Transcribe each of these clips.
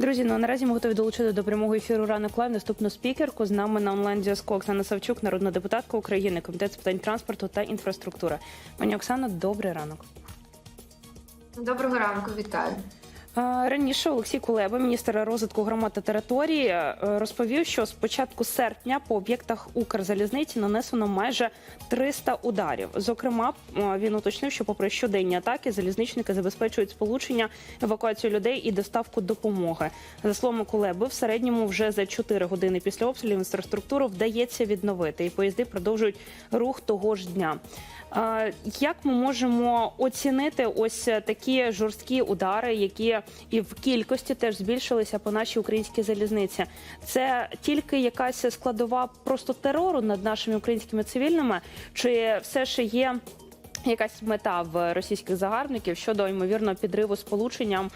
Друзі, ну а наразі ми готові долучити до прямого ефіру ранок лайв наступну спікерку. З нами на онлайн зв'язку Оксана Савчук, народна депутатка України, комітет з питань транспорту та інфраструктури. Пані Оксано, добрий ранок. Доброго ранку, вітаю. Раніше Олексій Кулеба, міністр розвитку громад та території, е, розповів, що з початку серпня по об'єктах Укрзалізниці нанесено майже 300 ударів. Зокрема, він уточнив, що попри щоденні атаки, залізничники забезпечують сполучення, евакуацію людей і доставку допомоги. За словами Кулеби, в середньому вже за 4 години після обстрілів інфраструктуру вдається відновити, і поїзди продовжують рух того ж дня. Як ми можемо оцінити ось такі жорсткі удари, які і в кількості теж збільшилися по нашій українській залізниці? Це тільки якась складова просто терору над нашими українськими цивільними, чи все ще є? Якась мета в російських загарбників щодо ймовірно підриву сполученням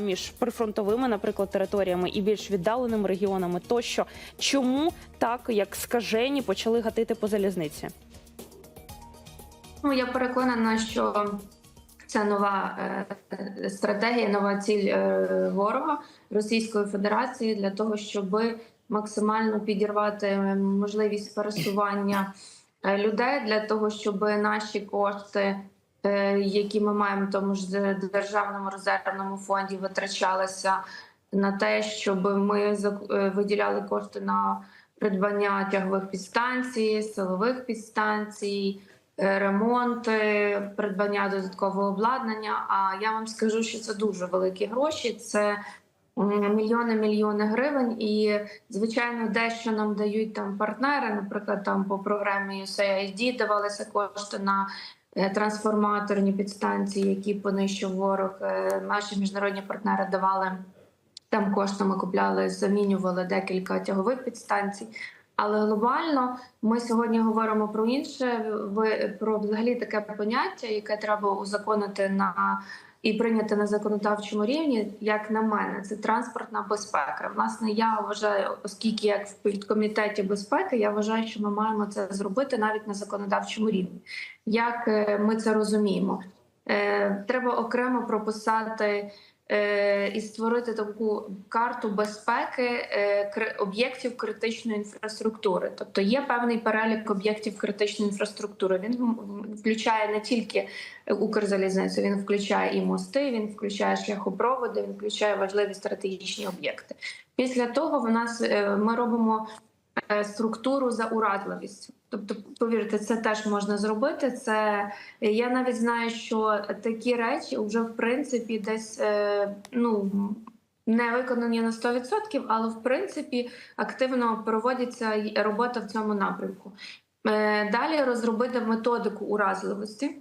між прифронтовими, наприклад, територіями і більш віддаленими регіонами, тощо чому так як скажені почали гатити по залізниці? Ну я переконана, що це нова е, стратегія, нова ціль е, ворога Російської Федерації для того, щоб максимально підірвати можливість пересування е, людей для того, щоб наші кошти, які ми маємо тому ж державному резервному фонді, витрачалися на те, щоб ми виділяли кошти на придбання тягових підстанцій, силових підстанцій. Е, Ремонти, придбання додаткового обладнання. А я вам скажу, що це дуже великі гроші. Це мільйони мільйони гривень. І звичайно, дещо нам дають там партнери. Наприклад, там по програмі USAID давалися кошти на е, трансформаторні підстанції, які понищив ворог. Е, Наші міжнародні партнери давали там коштами купляли, замінювали декілька тягових підстанцій. Але глобально ми сьогодні говоримо про інше, про взагалі таке поняття, яке треба узаконити на і прийняти на законодавчому рівні, як на мене, це транспортна безпека. Власне, я вважаю, оскільки як в підкомітеті безпеки, я вважаю, що ми маємо це зробити навіть на законодавчому рівні. Як е, ми це розуміємо? Е, Треба окремо прописати і створити таку карту безпеки е, об'єктів критичної інфраструктури. Тобто є певний перелік об'єктів критичної інфраструктури. Він включає не тільки Укрзалізницю, він включає і мости, він включає шляхопроводи, він включає важливі стратегічні об'єкти. Після того в нас е, ми робимо е, структуру за уразливістю. Тобто, повірте, це теж можна зробити. Це я навіть знаю, що такі речі вже в принципі десь е, ну. Не виконані на 100%, але в принципі активно проводиться робота в цьому напрямку. Е, Далі розробити методику уразливості,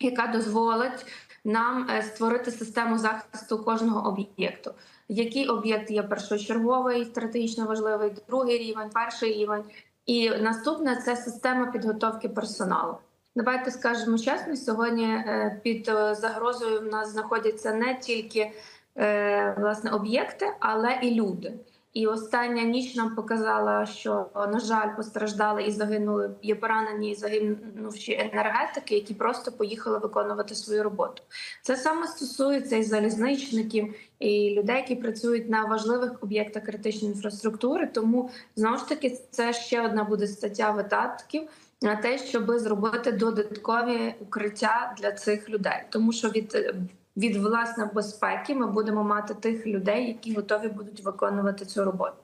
яка дозволить нам е, створити систему захисту кожного об'єкту. Який об'єкт є першочерговий, стратегічно важливий, другий рівень, перший рівень. І наступне це система підготовки персоналу. Давайте скажемо чесно, сьогодні е, під е, загрозою в нас знаходяться не тільки е, власне об'єкти, але і люди. І остання ніч нам показала, що на жаль постраждали і загинули. Є поранені і загинувші енергетики, які просто поїхали виконувати свою роботу. Це саме стосується і залізничників, і людей, які працюють на важливих об'єктах критичної інфраструктури. Тому знову ж таки це ще одна буде стаття видатків на те, щоб зробити додаткові укриття для цих людей, тому що від е, від власне безпеки ми будемо мати тих людей, які готові будуть виконувати цю роботу.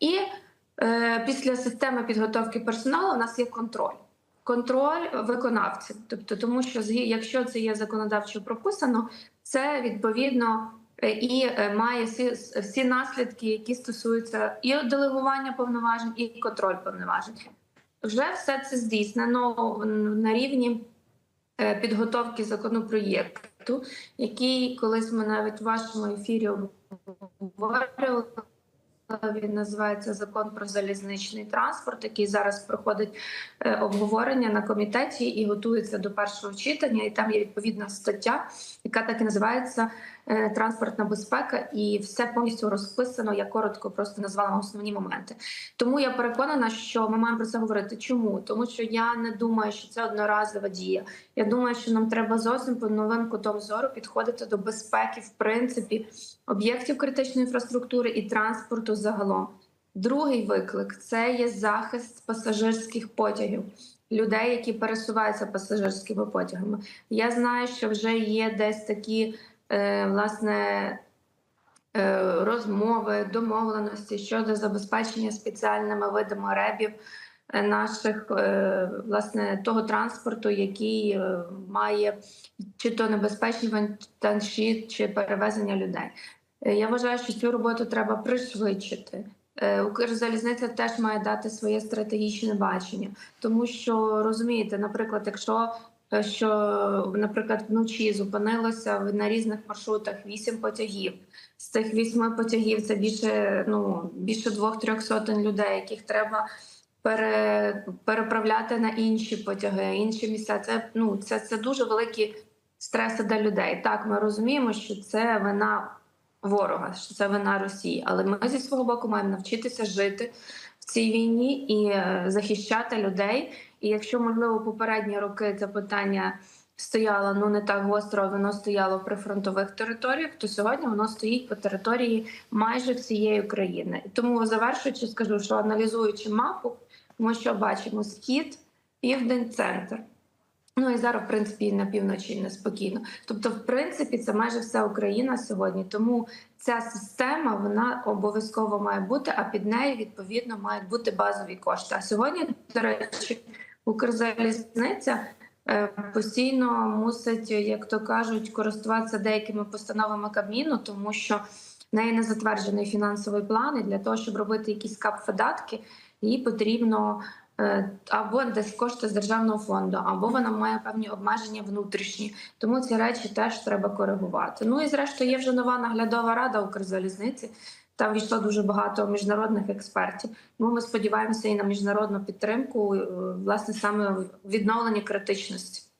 І е, після системи підготовки персоналу у нас є контроль. Контроль виконавців, тобто, тому що якщо це є законодавчо прописано, це відповідно е, і е, має всі, всі наслідки, які стосуються і делегування повноважень, і контроль повноважень. Вже все це здійснено на рівні е, підготовки законопроєкту, який колись ми навіть в вашому ефірі обговорювали. Він називається Закон про залізничний транспорт, який зараз проходить е, обговорення на комітеті і готується до першого читання. І там є відповідна стаття, яка так і називається транспортна безпека, і все повністю розписано. Я коротко просто назвала основні моменти. Тому я переконана, що ми маємо про це говорити. Чому? Тому що я не думаю, що це одноразова дія. Я думаю, що нам треба зовсім по новим кутом зору підходити до безпеки, в принципі, об'єктів критичної інфраструктури і транспорту загалом. Другий виклик це є захист пасажирських потягів, людей, які пересуваються пасажирськими потягами. Я знаю, що вже є десь такі е, власне е, розмови, домовленості щодо забезпечення спеціальними видами ребів е, наших е, власне того транспорту, який е, має чи то небезпечні вантажі, чи перевезення людей. Е, Я вважаю, що цю роботу треба пришвидшити. Е, Укрзалізниця теж має дати своє стратегічне бачення, тому що розумієте, наприклад, якщо е, що, наприклад, вночі зупинилося на різних маршрутах вісім потягів. З цих вісьми потягів це більше ну більше двох-трьох сотень людей, яких треба пере, переправляти на інші потяги, інші місця. Це ну це, це дуже великі стреси для людей. Так, ми розуміємо, що це вина ворога, що це вина Росії. Але ми зі свого боку маємо навчитися жити в цій війні і е, захищати людей. І якщо можливо попередні роки це питання стояло ну не так гостро, воно стояло при фронтових територіях, то сьогодні воно стоїть по території майже всієї України. Тому завершуючи, скажу, що аналізуючи мапу, ми що бачимо схід, південь, центр. Ну і зараз, в принципі, на півночі неспокійно. Тобто, в принципі, це майже вся Україна сьогодні. Тому ця система вона обов'язково має бути, а під нею відповідно мають бути базові кошти. А сьогодні, до речі, Укрзалізниця е, постійно мусить, як то кажуть, користуватися деякими постановами Кабміну, тому що в неї не затверджений фінансовий план, і для того, щоб робити якісь кап-видатки, їй потрібно е, або десь кошти з державного фонду, або вона має певні обмеження внутрішні. Тому ці речі теж треба коригувати. Ну і зрештою є вже нова наглядова рада Укрзалізниці. Там війшло дуже багато міжнародних експертів. Тому ми сподіваємося і на міжнародну підтримку, е, власне, саме в відновленні критичності.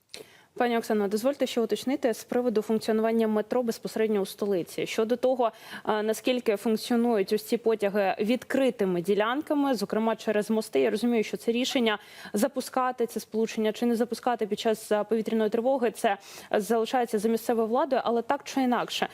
Пані Оксано, дозвольте ще уточнити з приводу функціонування метро безпосередньо у столиці щодо того, наскільки функціонують ось ці потяги відкритими ділянками, зокрема через мости. Я розумію, що це рішення запускати це сполучення чи не запускати під час повітряної тривоги. Це залишається за місцевою владою, але так чи інакше.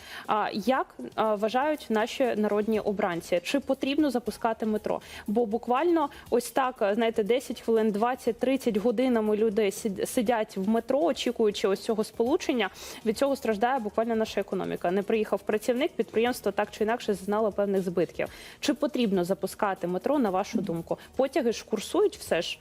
Як вважають наші народні обранці? Чи потрібно запускати метро? Бо буквально ось так, знаєте, 10 хвилин, 20-30 годинами люди сид- сидять в метро, очікуючи ось цього сполучення. Від цього страждає буквально наша економіка. Не приїхав працівник, підприємство так чи інакше зазнало певних збитків. Чи потрібно запускати метро, на вашу думку? Потяги ж курсують все ж.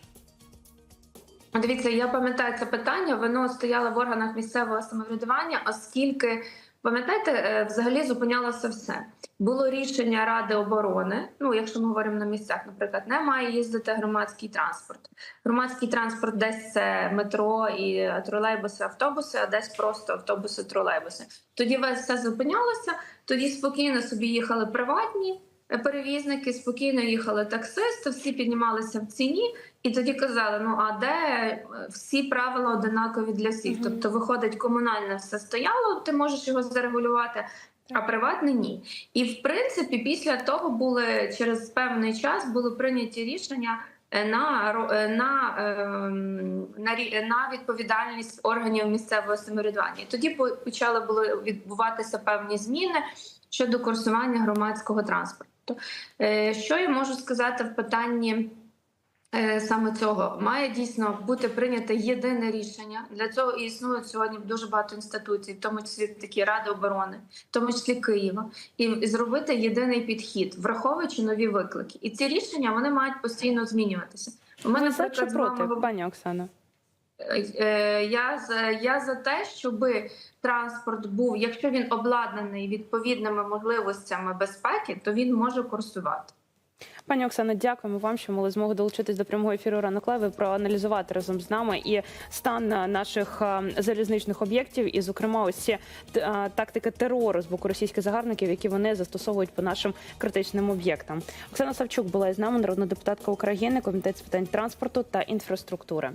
Дивіться, я пам'ятаю це питання. Воно стояло в органах місцевого самоврядування, оскільки пам'ятаєте, е, взагалі зупинялося все. Було рішення Ради оборони. Ну, якщо ми говоримо на місцях, наприклад, не має їздити громадський транспорт. Громадський транспорт десь це метро і тролейбуси, автобуси, а десь просто автобуси, тролейбуси. Тоді весь все зупинялося. Тоді спокійно собі їхали приватні е, перевізники, спокійно їхали таксисти, всі піднімалися в ціні. І тоді казали: ну а де е, всі правила одинакові для всіх? Мгм. Тобто, виходить, комунальне все стояло, ти можеш його зарегулювати, а приватне ні. І в принципі, після того були через певний час були прийняті рішення. е, На е, на, ем, на на відповідальність органів місцевого самоврядування. Тоді почали були відбуватися певні зміни щодо курсування громадського транспорту. Що я можу сказати в питанні саме цього? Має дійсно бути прийнято єдине рішення. Для цього і існують сьогодні дуже багато інституцій, в тому числі такі ради оборони, в тому числі Києва, і зробити єдиний підхід, враховуючи нові виклики. І ці рішення вони мають постійно змінюватися. У мене Ви чи проти, ви- пані Оксано? Е, Я за я за те, щоб транспорт був, якщо він обладнаний відповідними можливостями безпеки, то він може курсувати. Пані Оксано, дякуємо вам, що мали змогу долучитись до прямого ефіру ранок лайви, проаналізувати разом з нами і стан е, наших е, залізничних об'єктів, і, зокрема, ось ці е, тактики терору з боку російських загарбників, які вони застосовують по нашим критичним об'єктам. Оксана Савчук була із нами, народна депутатка України, комітет з питань транспорту та інфраструктури.